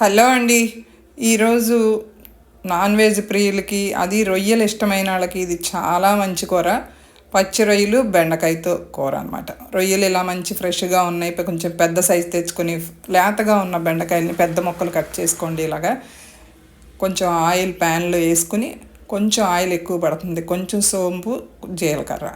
Hello అండి. ఈరోజు non veg ప్రియులకి అది రొయ్యలు ఇష్టమైన వాళ్ళకి ఇది చాలా మంచి కూర. పచ్చి రొయ్యలు బెండకాయతో కూర అనమాట రొయ్యలు ఇలా మంచి ఫ్రెష్గా ఉన్నాయి. ఇప్పుడు కొంచెం పెద్ద సైజు తెచ్చుకొని లేతగా ఉన్న బెండకాయలని పెద్ద మొక్కలు కట్ చేసుకోండి ఇలాగా. కొంచెం ఆయిల్ ప్యాన్లో వేసుకుని కొంచెం ఆయిల్ ఎక్కువ పడుతుంది. కొంచెం సోంపు జీలకర్ర.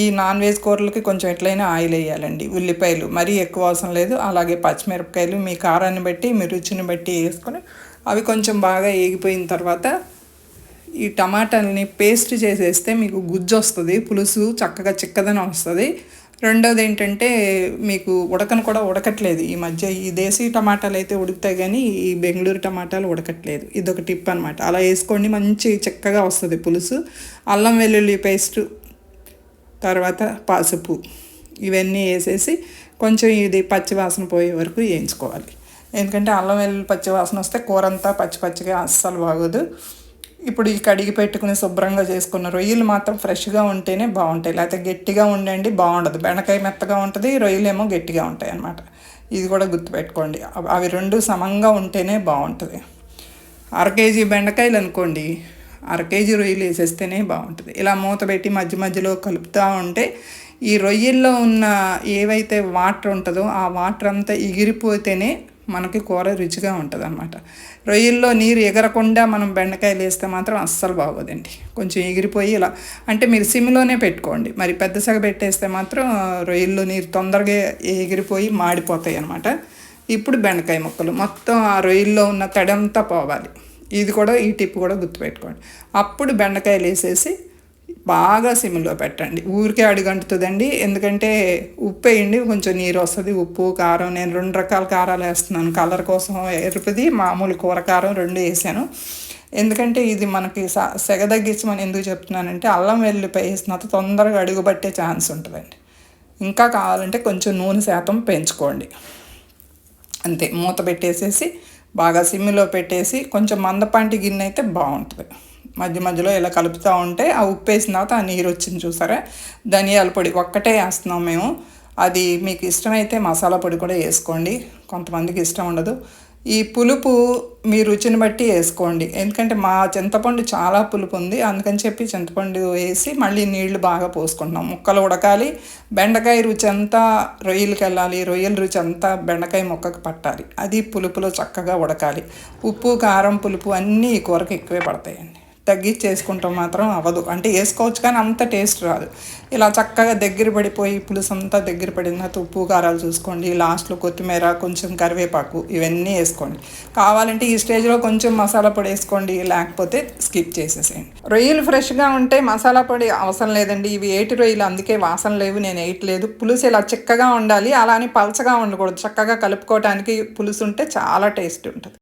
ఈ నాన్ వెజ్ కూరలకి కొంచెం ఎట్లయినా ఆయిల్ వేయాలండి. ఉల్లిపాయలు మరీ ఎక్కువ అవసరం లేదు. అలాగే పచ్చిమిరపకాయలు మీ కారాన్ని బట్టి మీ రుచిని బట్టి వేసుకొని అవి కొంచెం బాగా ఏగిపోయిన తర్వాత ఈ టమాటాలని పేస్ట్ చేసేస్తే మీకు గుజ్జు వస్తుంది పులుసు చక్కగా చిక్కదనం వస్తుంది. రెండోది ఏంటంటే మీకు ఉడకను కూడా ఉడకట్లేదు. ఈ మధ్య ఈ దేశీ టమాటాలు అయితే ఉడుకుతాయి కానీ ఈ బెంగళూరు టమాటాలు ఉడకట్లేదు. ఇది ఒక టిప్ అనమాట అలా వేసుకోండి మంచి చక్కగా వస్తుంది పులుసు. అల్లం వెల్లుల్లి పేస్ట్ తర్వాత పసుపు ఇవన్నీ వేసేసి కొంచెం ఇది పచ్చివాసన పోయే వరకు వేయించుకోవాలి. ఎందుకంటే అల్లం వెల్లుల్లి పచ్చివాసన వస్తే కూర అంతా పచ్చి పచ్చిగా అస్సలు బాగోదు. ఇప్పుడు ఈ కడిగి పెట్టుకుని శుభ్రంగా చేసుకున్న రొయ్యలు మాత్రం ఫ్రెష్గా ఉంటేనే బాగుంటాయి. లేకపోతే గట్టిగా ఉండండి బాగుండదు. బెండకాయ మెత్తగా ఉంటుంది రొయ్యలు ఏమో గట్టిగా ఉంటాయి అన్నమాట. ఇది కూడా గుర్తుపెట్టుకోండి. అవి రెండు సమంగా ఉంటేనే బాగుంటుంది. అర కేజీ బెండకాయలు అనుకోండి. అర కేజీ రొయ్యలు వేసేస్తేనే బాగుంటుంది. ఇలా మూత పెట్టి మధ్య మధ్యలో కలుపుతూ ఉంటే ఈ రొయ్యల్లో ఉన్న ఏవైతే వాటర్ ఉంటుందో ఆ వాటర్ అంతా ఎగిరిపోతేనే మనకి కూర రుచిగా ఉంటుంది అనమాట రొయ్యల్లో నీరు ఎగరకుండా మనం బెండకాయలు వేస్తే మాత్రం అస్సలు బాగోదండి. కొంచెం ఎగిరిపోయి ఇలా అంటే మీరు సిమ్లోనే పెట్టుకోండి. మరి పెద్ద సగ పెట్టేస్తే మాత్రం రొయ్యల్లో నీరు తొందరగా ఎగిరిపోయి మాడిపోతాయి అనమాట ఇప్పుడు బెండకాయ ముక్కలు. మొత్తం ఆ రొయ్యల్లో ఉన్న తడంతా పోవాలి. ఇది కూడా ఈ టిప్ కూడా గుర్తుపెట్టుకోండి. అప్పుడు బెండకాయలు వేసేసి బాగా సిమ్లో పెట్టండి. ఊరికే అడుగంటుతుందండి. ఎందుకంటే ఉప్పు వేయండి కొంచెం నీరు వస్తుంది. ఉప్పు కారం నేను రెండు రకాల కారాలు వేస్తున్నాను. కలర్ కోసం ఎరుపుది మామూలు కూర కారం రెండు వేసాను. ఎందుకంటే ఇది మనకి సెగ తగ్గించమని ఎందుకు చెప్తున్నానంటే అల్లం వెల్లిపాయ వేసిన తొందరగా అడుగుబట్టే ఛాన్స్ ఉంటుందండి. ఇంకా కావాలంటే కొంచెం నూనె శాతం పెంచుకోండి. అంతే మూత పెట్టేసేసి బాగా సిమ్లో పెట్టేసి కొంచెం మందపాంటి గిన్నె అయితే బాగుంటుంది. మధ్య మధ్యలో ఇలా కలుపుతూ ఉంటే ఆ ఉప్పు వేసిన తర్వాత ఆ నీరు వచ్చింది చూసారా? ధనియాల పొడి ఒక్కటే వేస్తున్నాం మేము. అది మీకు ఇష్టమైతే మసాలా పొడి కూడా వేసుకోండి. కొంతమందికి ఇష్టం ఉండదు. ఈ పులుపు మీ రుచిని బట్టి వేసుకోండి. ఎందుకంటే మా చింతపండు చాలా పులుపు ఉంది. అందుకని చెప్పి చింతపండు వేసి మళ్ళీ నీళ్ళు బాగా పోసుకుంటున్నాం. ముక్కలు ఉడకాలి. బెండకాయ రుచి అంతా రొయ్యలకి వెళ్ళాలి. రొయ్యల రుచి అంతా బెండకాయ ముక్కకు పట్టాలి. అది పులుపులో చక్కగా ఉడకాలి. ఉప్పు కారం పులుపు అన్నీ ఈ కూరకు ఎక్కువే పడతాయండి. తగ్గించేసుకుంటాం మాత్రం అవ్వదు. అంటే వేసుకోవచ్చు కానీ అంత టేస్ట్ రాదు. ఇలా చక్కగా దగ్గర పడిపోయి పులుసు అంతా దగ్గర పడిన ఉప్పు కారాలు చూసుకోండి. లాస్ట్లో కొత్తిమీర కొంచెం కరివేపాకు ఇవన్నీ వేసుకోండి. కావాలంటే ఈ స్టేజ్లో కొంచెం మసాలా పొడి వేసుకోండి. లేకపోతే స్కిప్ చేసేసేయండి. రొయ్యలు ఫ్రెష్గా ఉంటే మసాలా పొడి అవసరం లేదండి. ఇవి ఏటి రొయ్యలు? అందుకే వాసన లేవు నేను వేయట్లేదు. పులుసు ఇలా చిక్కగా ఉండాలి. అలానే పలచగా ఉండకూడదు. చక్కగా కలుపుకోవటానికి పులుసు ఉంటే చాలా టేస్ట్ ఉంటుంది.